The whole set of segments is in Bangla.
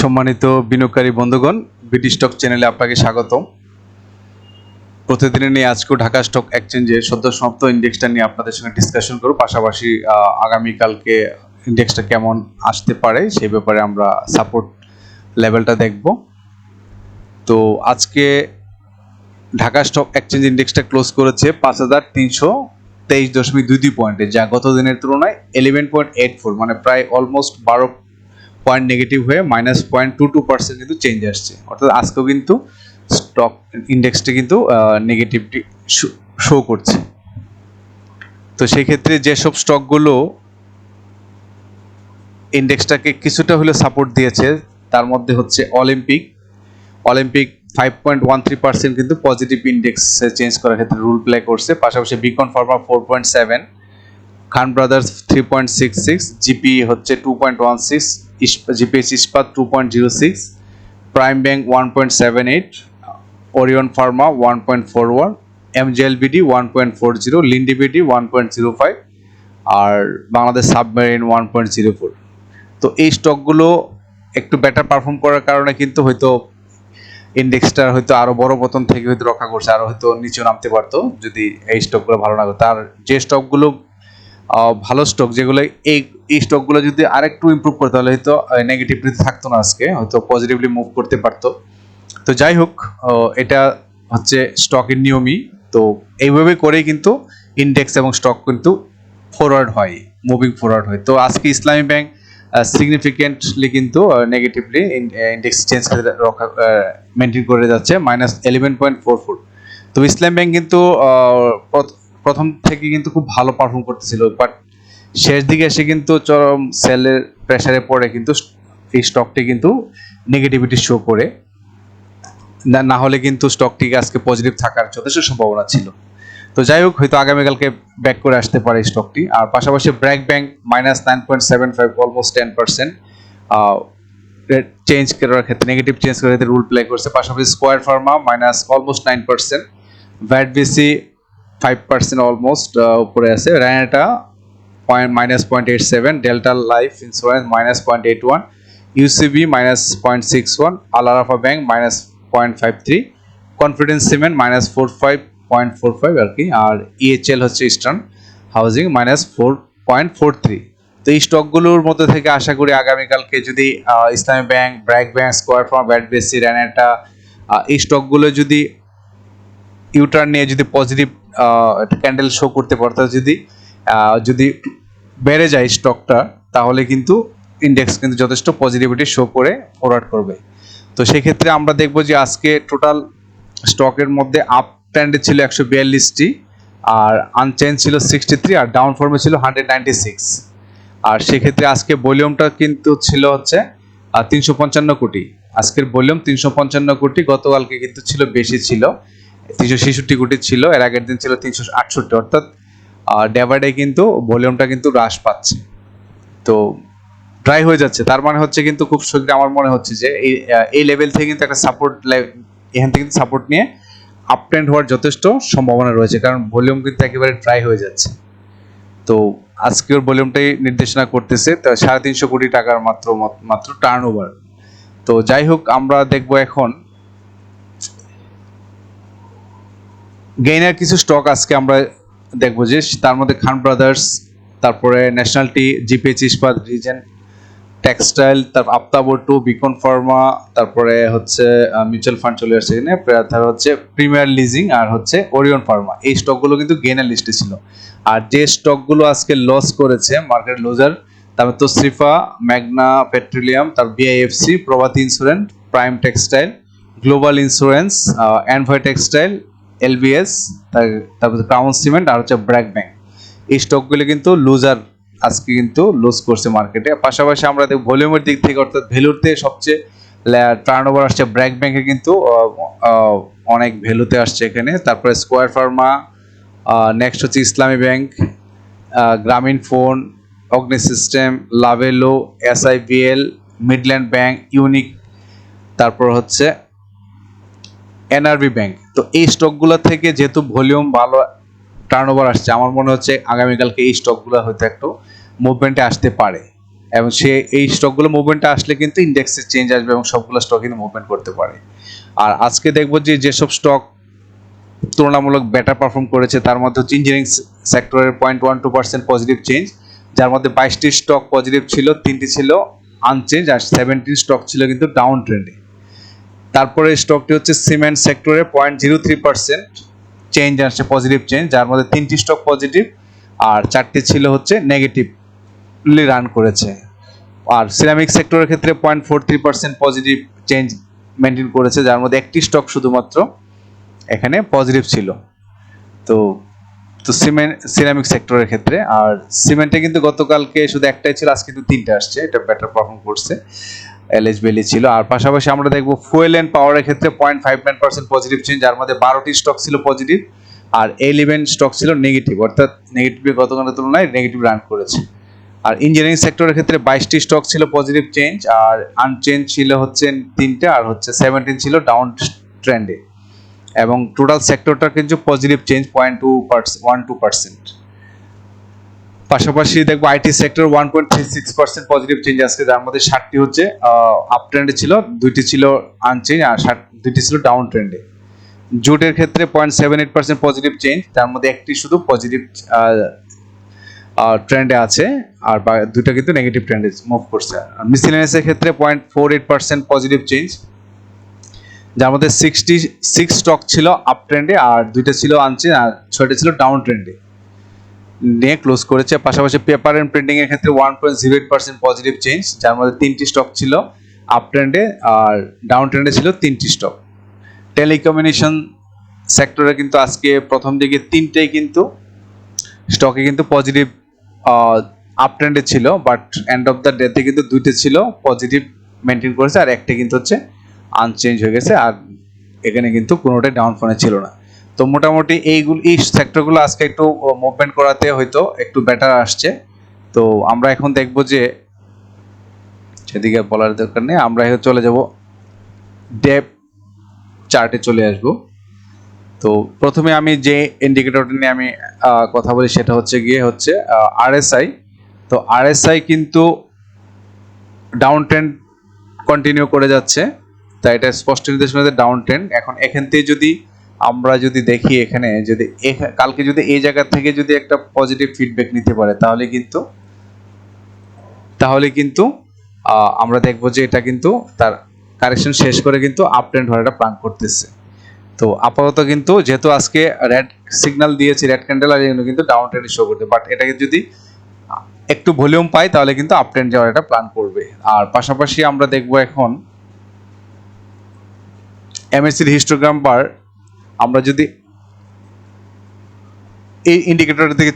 সম্মানিত বিনিয়োগকারী বন্ধুগণ বিডি স্টক চ্যানেলে আপনাকে স্বাগতম। প্রতিদিনের নিয়ে আজকেও ঢাকা স্টক এক্সচেঞ্জের সদ্য সমাপ্ত ইন্ডেক্সটা নিয়ে আপনাদের সঙ্গে ডিসকাশন করব। পাশাপাশি আগামীকালকে ইন্ডেক্সটা কেমন আসতে পারে সেই ব্যাপারে আমরা সাপোর্ট লেভেলটা দেখব। তো আজকে ঢাকা স্টক এক্সচেঞ্জ ইন্ডেক্সটা ক্লোজ করেছে পাঁচ হাজার তিনশো তেইশ দশমিক দুই দুই পয়েন্টে, যা গত দিনের তুলনায় ইলেভেন পয়েন্ট এইট ফোর মানে প্রায় অলমোস্ট বারো পয়েন্ট নেগেটিভ হয়ে minus point two two percent কিন্তু চেঞ্জ আসছে। অর্থাৎ আজকেও কিন্তু স্টক ইন্ডেক্সটি কিন্তু নেগেটিভটি শো করছে। তো সেই ক্ষেত্রে যেসব স্টকগুলো ইন্ডেক্সটাকে কিছুটা হলেও সাপোর্ট দিয়েছে, তার মধ্যে হচ্ছে Olympic Olympic five point one three percent কিন্তু পজিটিভ ইন্ডেক্স চেঞ্জ করার ক্ষেত্রে রুল প্লে করছে। পাশাপাশি Beacon pharma four point seven Khan brothers three point six six GP হচ্ছে two point one six GPS Ispat two point zero six prime bank one point seven eight Orion pharma one point four one এমজিএলবিডি one point four zero Linde BD one point zero five আর Bangladesh submarine one point zero four তো এই স্টকগুলো একটু বেটার পারফর্ম করার কারণে কিন্তু হয়তো ইন্ডেক্সটার হয়তো আরও বড় পতন থেকে হয়তো রক্ষা করছে, আরও হয়তো নিচে নামতে পারতো যদি এই স্টকগুলো ভালো না করতো আর যে স্টকগুলো ভালো স্টক যেগুলো এই এই স্টকগুলো যদি আরেকটু ইমপ্রুভ করতে তাহলে হয়তো নেগেটিভলি থাকতো না আজকে, হয়তো পজিটিভলি মুভ করতে পারতো। তো যাই হোক এটা হচ্ছে স্টকের নিয়মই। তো এইভাবে করেই কিন্তু ইন্ডেক্স এবং স্টক কিন্তু ফরওয়ার্ড হয় মুভিং ফরওয়ার্ড হয়। তো আজকে ইসলামী ব্যাংক সিগনিফিকেন্টলি কিন্তু নেগেটিভলি ইন্ডেক্স চেঞ্জ রক্ষা মেনটেন করে যাচ্ছে minus eleven point four four তো ইসলাম ব্যাংক কিন্তু প্রথম থেকে কিন্তু খুব ভালো পারফর্ম করতেছিল বাট শেষ দিকে এসে কিন্তু চরম সেলের প্রেসারে পড়ে কিন্তু এই স্টকটি কিন্তু নেগেটিভিটি শো করে। না হলে কিন্তু স্টকটিকে আজকে পজিটিভ থাকার যথেষ্ট সম্ভাবনা ছিল। তো যাই হোক, হয়তো আগামীকালকে ব্যাক করে আসতে পারে স্টকটি আর পাশাপাশি BRAC Bank minus nine point seven five almost ten percent change করার ক্ষেত্রে নেগেটিভ চেঞ্জ করার ক্ষেত্রে রুল প্লে করছে। পাশাপাশি Square Pharma minus almost nine percent BAT BC five percent almost উপরে আছে। Renata point minus point eight seven Delta Life Insurance minus point eight one UCB minus point six one Al-Arafah Bank minus point five three Confidence Cement minus four five point four five আর কি। আর ইএচএল হচ্ছে Eastern Housing minus four point four three তো এই স্টকগুলোর মধ্যে থেকে আশা করি আগামীকালকে যদি Islami bank BRAC bank square Pharma BAT BC Renata এই স্টকগুলো যদি ইউটার্ন নিয়ে যদি পজিটিভ ক্যান্ডেল শো করতে পারতো যদি যদি বেড়ে যায় স্টকটা তাহলে কিন্তু ইন্ডেক্স কিন্তু যথেষ্ট পজিটিভিটি শো করে ফরওয়ার্ড করবে। তো সেক্ষেত্রে আমরা দেখব যে আজকে টোটাল স্টকের মধ্যে আপ ট্রেন্ডে ছিল একশো বিয়াল্লিশটি, আর আনচেঞ্জ ছিল সিক্সটি থ্রি আর ডাউন ফর্মে ছিল হান্ড্রেড নাইনটি সিক্স আর সেক্ষেত্রে আজকে ভলিউমটা কিন্তু ছিল হচ্ছে তিনশো পঞ্চান্ন কোটি। আজকের ভলিউম তিনশো পঞ্চান্ন কোটি, গতকালকে কিন্তু ছিল বেশি ছিল। তিনশো ছেষট্টি কোটি ছিল, এর আগের দিন ছিল তিনশো আটষট্টি, অর্থাৎ ডে বাই ডে কিন্তু ভলিউমটা কিন্তু হ্রাস পাচ্ছে। তো ড্রাই হয়ে যাচ্ছে। তার মানে হচ্ছে কিন্তু খুব শীঘ্রই আমার মনে হচ্ছে যে এই এই লেভেল থেকে কিন্তু একটা সাপোর্ট এখান থেকে কিন্তু সাপোর্ট নিয়ে আপ ট্রেন্ড হওয়ার যথেষ্ট সম্ভাবনা রয়েছে, কারণ ভলিউম কিন্তু একেবারে ড্রাই হয়ে যাচ্ছে। তো আজকের ভলিউমটাই নির্দেশনা করতেছে, তো সাড়ে তিনশো কোটি টাকার মাত্র মাত্র টার্ন ওভার তো যাই হোক, আমরা দেখব এখন গেইনার কিছু স্টক আজকে আমরা দেখব যে তার মধ্যে খান ব্রাদার্স তারপরে national tea GPH Ispat regent textile তার আফতাবর টু বিকন ফার্মা তারপরে হচ্ছে মিউচুয়াল ফান্ড চলে আসছে এখানে। তার হচ্ছে প্রিমিয়ার লিজিং আর হচ্ছে ওরিয়ন ফার্মা এই স্টকগুলো কিন্তু গেইনার লিস্টে ছিল। আর যে স্টকগুলো আজকে লস করেছে মার্কেট লুজার তারপর তো শ্রিফা ম্যাগনা পেট্রোলিয়াম তার বিআইএফসি প্রভাতী insurance prime textile global insurance অ্যানভয় textile lbs তারপর ক্রাউন সিমেন্ট আর হচ্ছে ব্র্যাক ব্যাংক এই স্টকগুলো কিন্তু লুজার আজকে কিন্তু লুজ করছে মার্কেটে পাশাপাশি আমরা ভলিউমের দিক থেকে, অর্থাৎ ভ্যালুতে সবচেয়ে টার্ন ওভার আসছে ব্র্যাক ব্যাংকে কিন্তু অনেক ভ্যালুতে আসছে এখানে। তারপরে স্কোয়ার ফার্মা নেক্সট হচ্ছে ইসলামী bank Grameenphone Agni System Lovello S I SIBL Midland Bank Unique তারপর হচ্ছে এনআরবি ব্যাংক তো এই স্টকগুলো থেকে যেহেতু ভলিউম ভালো টার্ন ওভার আসছে, আমার মনে হচ্ছে আগামীকালকে এই স্টকগুলো হয়তো একটু মুভমেন্টে আসতে পারে। এবং সে এই স্টকগুলো মুভমেন্টে আসলে কিন্তু ইন্ডেক্সে চেঞ্জ আসবে এবং সবগুলো স্টক কিন্তু মুভমেন্ট করতে পারে। আর আজকে দেখব যে যেসব স্টক তুলনামূলক বেটার পারফর্ম করেছে, তার মধ্যে হচ্ছে ইঞ্জিনিয়ারিং সেক্টরের point one two percent positive change যার মধ্যে বাইশটি স্টক পজিটিভ ছিল, তিনটি ছিল আনচেঞ্জ আর সেভেন্টিন স্টক ছিল কিন্তু ডাউন ট্রেন্ডে তারপরে স্টকটি হচ্ছে সিমেন্ট সেক্টরে point zero three percent change আসছে পজিটিভ চেঞ্জ যার মধ্যে তিনটি স্টক পজিটিভ আর চারটি ছিল হচ্ছে নেগেটিভলি রান করেছে। আর সিরামিক সেক্টরের ক্ষেত্রে point four three percent positive change maintain করেছে, যার মধ্যে একটি স্টক শুধুমাত্র এখানে পজিটিভ ছিল। তো তো সিমেন্ট সিরামিক সেক্টরের ক্ষেত্রে আর সিমেন্টে কিন্তু গতকালকে শুধু একটাই ছিল, আজকে কিন্তু তিনটা আসছে, এটা বেটার পারফর্ম করছে। এলএস বেলি ছিল। আর পাশাপাশি আমরা দেখব ফুয়েল অ্যান্ড পাওয়ারের ক্ষেত্রে point five nine percent positive change যার মধ্যে বারোটি স্টক ছিল পজিটিভ আর ইলেভেন স্টক ছিল নেগেটিভ অর্থাৎ নেগেটিভ গতকালের তুলনায় নেগেটিভ রান করেছে। আর ইঞ্জিনিয়ারিং সেক্টরের ক্ষেত্রে বাইশটি স্টক ছিল পজিটিভ চেঞ্জ আর আনচেঞ্জ ছিল হচ্ছে তিনটে আর হচ্ছে সেভেন্টিন ছিল ডাউন ট্রেন্ডে এবং টোটাল সেক্টরটা কিন্তু positive change point two percent one two percent পাশাপাশি দেখব IT sector one point three six percent positive change আসছে যার মধ্যে ষাটটি হচ্ছে আপ ট্রেন্ডে ছিল, দুইটি ছিল আনচেঞ্জ আর ষাট, দুইটি ছিল ডাউন ট্রেন্ডে জুটের ক্ষেত্রে point seven eight percent positive change তার মধ্যে একটি শুধু পজিটিভ ট্রেন্ডে আছে, আর দুটো কিন্তু নেগেটিভ ট্রেন্ডে মুভ করছে। মিসিলেনিয়াসের ক্ষেত্রে point four eight percent positive change যার মধ্যে সিক্সটি সিক্স স্টক ছিল আপ ট্রেন্ডে আর দুইটা ছিল আনচেঞ্জ আর ছয়টা ছিল ডাউন ট্রেন্ডে নিয়ে ক্লোজ করেছে। পাশাপাশি পেপার অ্যান্ড প্রিন্টিং এর ক্ষেত্রে one point zero eight percent positive change যার মধ্যে তিনটি স্টক ছিল আপ ট্রেন্ডে আর ডাউন ট্রেন্ডে ছিল তিনটি স্টক টেলিকমিউনিকেশন সেক্টরে কিন্তু আজকে প্রথম দিকে তিনটেই কিন্তু স্টকে কিন্তু পজিটিভ আপ ট্রেন্ডে ছিল বাট এন্ড অফ দ্য ডেতে কিন্তু দুইটা ছিল পজিটিভ মেনটেন করেছে, আর একটা কিন্তু হচ্ছে আনচেঞ্জ হয়ে গেছে, আর এখানে কিন্তু কোনোটাই ডাউন ফোনে ছিল না। তো মোটামুটি এইগুলো, এই সেক্টরগুলো আজকে একটু মুভমেন্ট করাতে হয়তো একটু বেটার আসছে। তো আমরা এখন দেখব যে সেদিকে বলার দরকার নেই, আমরা এখন চলে যাব ডেপ চার্টে চলে আসব। তো প্রথমে আমি যে ইন্ডিকেটরটা নিয়ে আমি কথা বলি সেটা হচ্ছে গিয়ে হচ্ছে আরএসআই তো আরএসআই কিন্তু ডাউন ট্রেন্ড কন্টিনিউ করে যাচ্ছে। তাই এটা স্পষ্ট নির্দেশনা ডাউন ট্রেন্ড এখন এখান থেকে যদি আমরা যদি দেখি এখানে, যদি কালকে যদি এই জায়গা থেকে যদি একটা পজিটিভ ফিডব্যাক নিতে পারে, তাহলে কিন্তু তাহলে কিন্তু আমরা দেখব যে এটা কিন্তু তার কারেকশন শেষ করে কিন্তু আপ ট্রেন্ড একটা প্ল্যান করতেছে। তো আপাতত কিন্তু যেহেতু আজকে রেড সিগন্যাল দিয়েছে রেড ক্যান্ডেল আর এগুলো কিন্তু ডাউন ট্রেন্ড শো করতে বাট এটাকে যদি একটু ভলিউম পাই, তাহলে কিন্তু আপ ট্রেন্ড যাওয়ার একটা প্ল্যান করবে। আর পাশাপাশি আমরা দেখব এখন এমএসসির হিস্টোগ্রাম বার আমরা যদি এই ইন্ডিকেটরের দিকে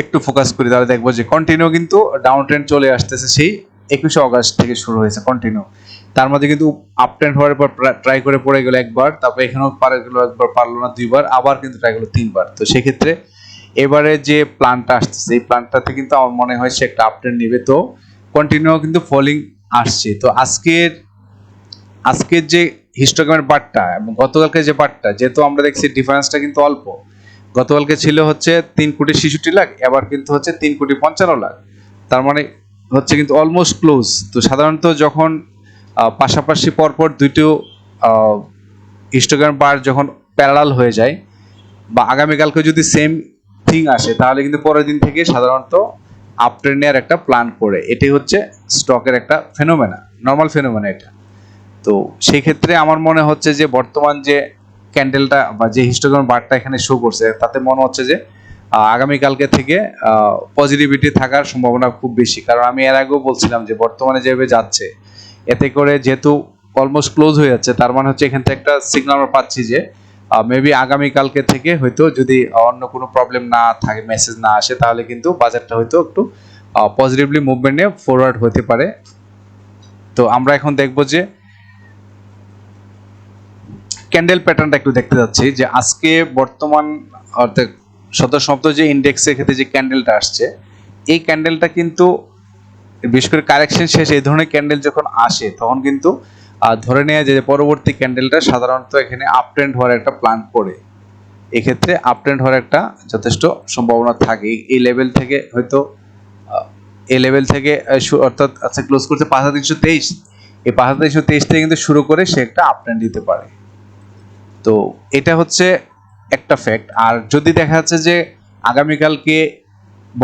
একটু ফোকাস করি, তাহলে দেখব যে কন্টিনিউ কিন্তু ডাউন ট্রেন্ড চলে আসতেছে সেই একুশে অগস্ট থেকে শুরু হয়েছে কন্টিনিউ তার মধ্যে কিন্তু আপ ট্রেন্ড হওয়ার পর ট্রাই করে পড়ে গেল একবার, তারপর এখানেও পারে গেল একবার, পারল না দুইবার, আবার কিন্তু ট্রাই গেলো তিনবার। তো সেক্ষেত্রে এবারে যে প্ল্যানটা আসতেছে, এই প্ল্যানটাতে কিন্তু আমার মনে হয় সে একটা আপ ট্রেন্ড নিবে। তো কন্টিনিউ কিন্তু ফলিং আসছে। তো আজকের আজকের যে হিস্টোগ্রামের পার্টটা এবং গতকালকে যে পার্টটা যেহেতু আমরা দেখছি ডিফারেন্সটা কিন্তু অল্প, গতকালকে ছিল হচ্ছে তিন কোটি ছেষট্টি লাখ, এবার কিন্তু হচ্ছে তিন কোটি পঞ্চান্ন লাখ। তার মানে হচ্ছে কিন্তু অলমোস্ট ক্লোজ তো সাধারণত যখন পাশাপাশি পরপর দুটো হিস্টোগ্রাম বার যখন প্যারালাল হয়ে যায় বা আগামীকালকে যদি সেম থিং আসে, তাহলে কিন্তু পরের দিন থেকে সাধারণত আপ ট্রেন্ডের একটা প্ল্যান করে এটি হচ্ছে স্টকের একটা ফেনোমেনা নর্মাল ফেনোমেনা এটা। তো সেই ক্ষেত্রে আমার মনে হচ্ছে যে বর্তমান যে ক্যান্ডেলটা বা যে হিস্টোগ্রাম বারটা এখানে শো করছে, তাতে মনে হচ্ছে যে আগামীকালকে থেকে পজিটিভিটি থাকার সম্ভাবনা খুব বেশি। কারণ আমি এর আগেও বলছিলাম যে বর্তমানে যেভাবে যাচ্ছে, এতে করে যেহেতু অলমোস্ট ক্লোজ হয়ে যাচ্ছে, তার মানে হচ্ছে এখান থেকে একটা সিগন্যাল আমরা পাচ্ছি যে মেবি আগামীকালকে থেকে হয়তো যদি অন্য কোনো প্রবলেম না থাকে মেসেজ না আসে, তাহলে কিন্তু বাজারটা হয়তো একটু পজিটিভলি মুভমেন্ট ফরওয়ার্ড হতে পারে। তো আমরা এখন দেখব যে ক্যান্ডেল প্যাটার্নটা একটু দেখতে যাচ্ছি যে আজকে বর্তমান অর্থাৎ শত শব্দ যে ইন্ডেক্সের ক্ষেত্রে যে ক্যান্ডেলটা আসছে, এই ক্যান্ডেলটা কিন্তু বিশেষ করে কারেকশন শেষ এই ধরনের ক্যান্ডেল যখন আসে, তখন কিন্তু ধরে নেওয়া যায় যে পরবর্তী ক্যান্ডেলটা সাধারণত এখানে আপ ট্রেন্ড হওয়ার একটা প্ল্যান করে। এক্ষেত্রে আপ ট্রেন্ড হওয়ার একটা যথেষ্ট সম্ভাবনা থাকে। এই- লেভেল থেকে হয়তো এই লেভেল থেকে অর্থাৎ আচ্ছা ক্লোজ করছে পাঁচ হাজার তিনশো তেইশ। এই পাঁচ হাজার তিনশো তেইশ থেকে কিন্তু শুরু করে সে একটা আপ ট্রেন্ড দিতে পারে। তো এটা হচ্ছে একটা ফ্যাক্ট আর যদি দেখা যাচ্ছে যে আগামীকালকে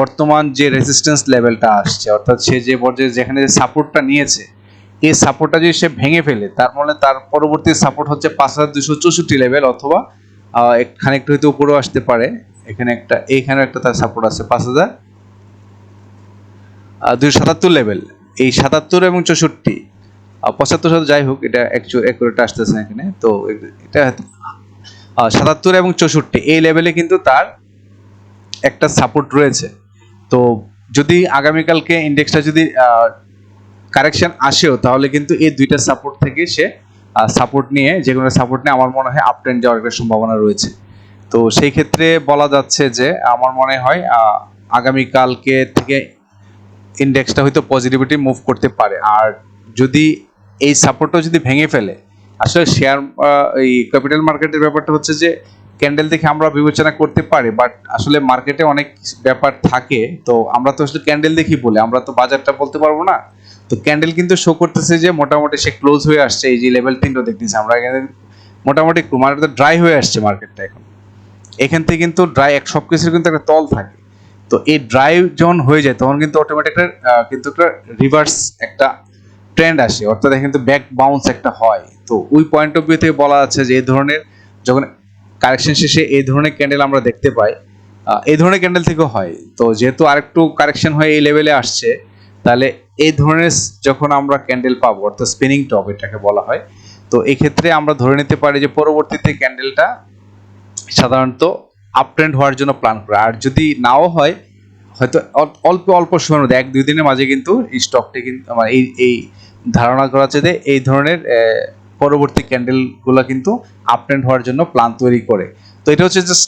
বর্তমান যে রেজিস্ট্যান্স লেভেলটা আসছে, অর্থাৎ সে যে পর্যায়ে যেখানে যে সাপোর্টটা নিয়েছে, এই সাপোর্টটা যদি সে ভেঙে ফেলে, তার মানে তার পরবর্তী সাপোর্ট হচ্ছে পাঁচ হাজার দুশো চৌষট্টি লেভেল অথবা খানিকটা হয়তো উপরেও আসতে পারে। এখানে একটা এইখানে একটা তার সাপোর্ট আছে, পাঁচ হাজার দুশো সাতাত্তর লেভেল এই সাতাত্তর এবং চৌষট্টি পঁচাত্তর সাথে যাই হোক, এটা অ্যাকুরেট আসতেছে এখানে। তো এটা সাতাত্তর এবং চৌষট্টি, এই লেভেলে কিন্তু তার একটা সাপোর্ট রয়েছে। তো যদি আগামীকালকে ইন্ডেক্সটা যদি কারেকশন আসেও, তাহলে কিন্তু এই দুইটা সাপোর্ট থেকে সে সাপোর্ট নিয়ে, যে কোনো সাপোর্ট নিয়ে আমার মনে হয় আপ ট্রেন্ড যাওয়ার একটা সম্ভাবনা রয়েছে। তো সেই ক্ষেত্রে বলা যাচ্ছে যে, আমার মনে হয় আগামীকালকে থেকে ইন্ডেক্সটা হয়তো পজিটিভিটি মুভ করতে পারে। আর যদি এই সাপোর্টটা যদি ভেঙে ফেলে আসলে শেয়ার এই ক্যাপিটাল মার্কেটের ব্যাপারটা হচ্ছে যে ক্যান্ডেল দেখে আমরা বিবেচনা করতে পারি বাট আসলে মার্কেটে অনেক ব্যাপার থাকে। তো আমরা তো আসলে ক্যান্ডেল দেখি বলে, আমরা তো বাজারটা বলতে পারব না। তো ক্যান্ডেল কিন্তু শো করতেছে যে, মোটামুটি সে ক্লোজ হয়ে আসছে, এই যে লেভেল তিনটা দেখতেছি আমরা। এখানে মোটামুটি মার্কেট ড্রাই হয়ে আসছে মার্কেটটা এখন। এখান থেকে কিন্তু ড্রাই এক সব কিছুর কিন্তু একটা তল থাকে। তো এই ড্রাই যখন হয়ে যায়, তখন কিন্তু অটোমেটিক কিন্তু একটা রিভার্স একটা ট্রেন্ড আসে, অর্থাৎ এখানে কিন্তু ব্যাক বাউন্স একটা হয়। তো ওই পয়েন্ট অফ ভিউ থেকে বলা যাচ্ছে যে এই ধরনের যখন কারেকশন শেষে এই ধরনের ক্যান্ডেল আমরা দেখতে পাই এই ধরনের ক্যান্ডেল থেকেও হয়। তো যেহেতু আরেকটু কারেকশন হয়ে এই লেভেলে আসছে, তাহলে এই ধরনের যখন আমরা ক্যান্ডেল পাবো, অর্থাৎ স্পিনিং টপ এটাকে বলা হয়, তো এই ক্ষেত্রে আমরা ধরে নিতে পারি যে পরবর্তীতে ক্যান্ডেলটা সাধারণত আপ ট্রেন্ড হওয়ার জন্য প্ল্যান করে। আর যদি নাও হয়, হয়তো অল- অল্প অল্প সময়ের মধ্যে, এক দুই দিনের মাঝে কিন্তু এই স্টকটি কিন্তু আমার এই এই ধারণা করা যে এই ধরনের পরবর্তী ক্যান্ডেলগুলো কিন্তু আপ ট্রেন্ড হওয়ার জন্য প্ল্যান তৈরি করে। তো এটা হচ্ছে জাস্ট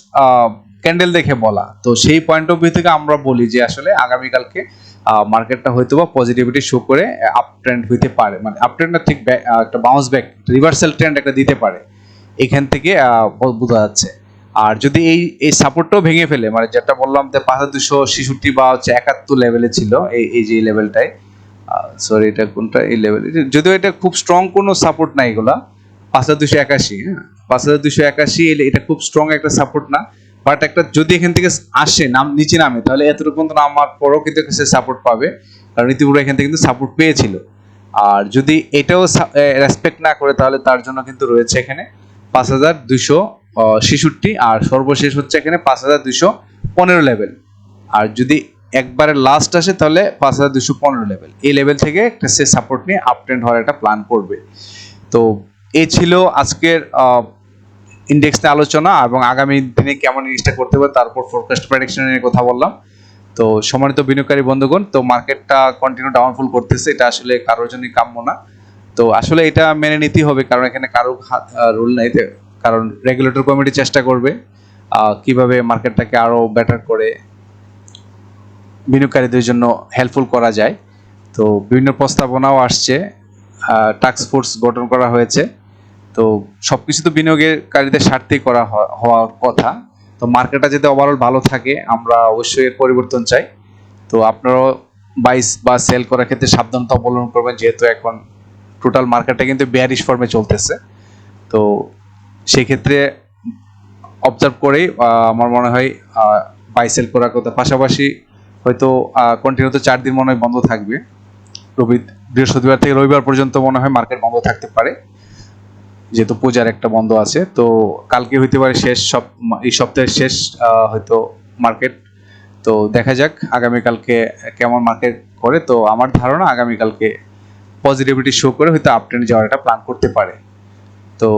ক্যান্ডেল দেখে বলা। তো সেই পয়েন্ট অফ ভিউ থেকে আমরা বলি যে আসলে আগামীকালকে মার্কেটটা হয়তো বা পজিটিভিটি শো করে আপ ট্রেন্ড হইতে পারে। মানে আপ ট্রেন্ডটা ঠিক একটা বাউন্স ব্যাক রিভার্সাল ট্রেন্ড একটা দিতে পারে। এখান থেকে বোঝা যাচ্ছে। আর যদি এই এই সাপোর্টটাও ভেঙে ফেলে মানে যেটা বললাম যে পাঁচ হাজার দুশো ছেষট্টি বা হচ্ছে একাত্তর লেভেলে ছিল, এই এই যে লেভেলটায় সরি এটা কোনটা? এই লেভেল যদিও এটা খুব স্ট্রং কোনো সাপোর্ট না এগুলা। পাঁচ হাজার দুশো একাশি হ্যাঁ। পাঁচ হাজার দুশো একাশি এটা খুব স্ট্রং একটা সাপোর্ট না। বাট একটা যদি এখান থেকে আসে, নাম নিচে নামে, তাহলে এতটুকু পর্যন্ত নামার পরও কিন্তু সে সাপোর্ট পাবে। কারণ ইতিপূর্বে এখান থেকে কিন্তু সাপোর্ট পেয়েছিল। আর যদি এটাও রেসপেক্ট না করে, তাহলে তার জন্য কিন্তু রয়েছে এখানে পাঁচ হাজার দুশো ছেষট্টি, আর সর্বশেষ হচ্ছে এখানে পাঁচ হাজার দুশো পনেরো লেভেল আর যদি একবারে লাস্ট আসে তাহলে পাঁচ হাজার দুশো পনেরো লেভেল এই লেভেল থেকে একটা সে সাপোর্ট নিয়ে আপ ট্রেন্ড হওয়ার একটা প্ল্যান করবে। তো এ ছিল আজকের ইন্ডেক্স নিয়ে আলোচনা এবং আগামী দিনে কেমন জিনিসটা করতে পারে তারপর ফোরকাস্ট প্রেডিকশন নিয়ে কথা বললাম। তো সম্মানিত বিনিয়োগকারী বন্ধুগণ, তো মার্কেটটা কন্টিনিউ ডাউনফল করতেছে, এটা আসলে কারোর জন্যই কাম্য না। তো আসলে এটা মেনে নিতেই হবে, কারণ এখানে কারও হাত রুল নাই কারণ রেগুলেটর কমিটি চেষ্টা করবে কীভাবে মার্কেটটাকে আরও বেটার করে বিনিয়োগকারীদের জন্য হেল্পফুল করা যায়। তো বিভিন্ন প্রস্তাবনাও আসছে টাস্ক ফোর্স গঠন করা হয়েছে। তো সব কিছু তো বিনিয়োগকারীদের স্বার্থেই করা হওয়ার কথা। তো মার্কেটটা যাতে ওভারঅল ভালো থাকে, আমরা অবশ্যই এর পরিবর্তন চাই। তো আপনারাও বাইস বা সেল করার ক্ষেত্রে সাবধানতা অবলম্বন করবেন, যেহেতু এখন টোটাল মার্কেটটা কিন্তু বেয়ারিশ ফর্মে চলতেছে। তো সেক্ষেত্রে অবজার্ভ করেই আমার মনে হয় বাই সেল করার কথা। পাশাপাশি হয়তো কন্টিনিউ তো চার দিন মনে হয় বন্ধ থাকবে। রবি বৃহস্পতিবার থেকে রবিবার পর্যন্ত মনে হয় মার্কেট বন্ধ থাকতে পারে। যেহেতু পূজার একটা বন্ধ আছে, তো কালকে হইতে পারে শেষ সব এই সপ্তাহের শেষ হয়তো মার্কেট তো দেখা যাক আগামীকালকে কেমন মার্কেট করে। তো আমার ধারণা আগামীকালকে পজিটিভিটি শো করে হয়তো আপ যাওয়ার একটা প্ল্যান করতে পারে। তো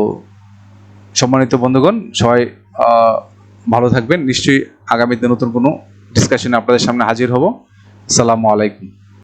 সম্মানিত বন্ধুগণ, সবাই ভালো থাকবেন। নিশ্চয়ই আগামীতে নতুন কোনো ডিসকাশনে আপনাদের সামনে হাজির হব। সালামু আলাইকুম।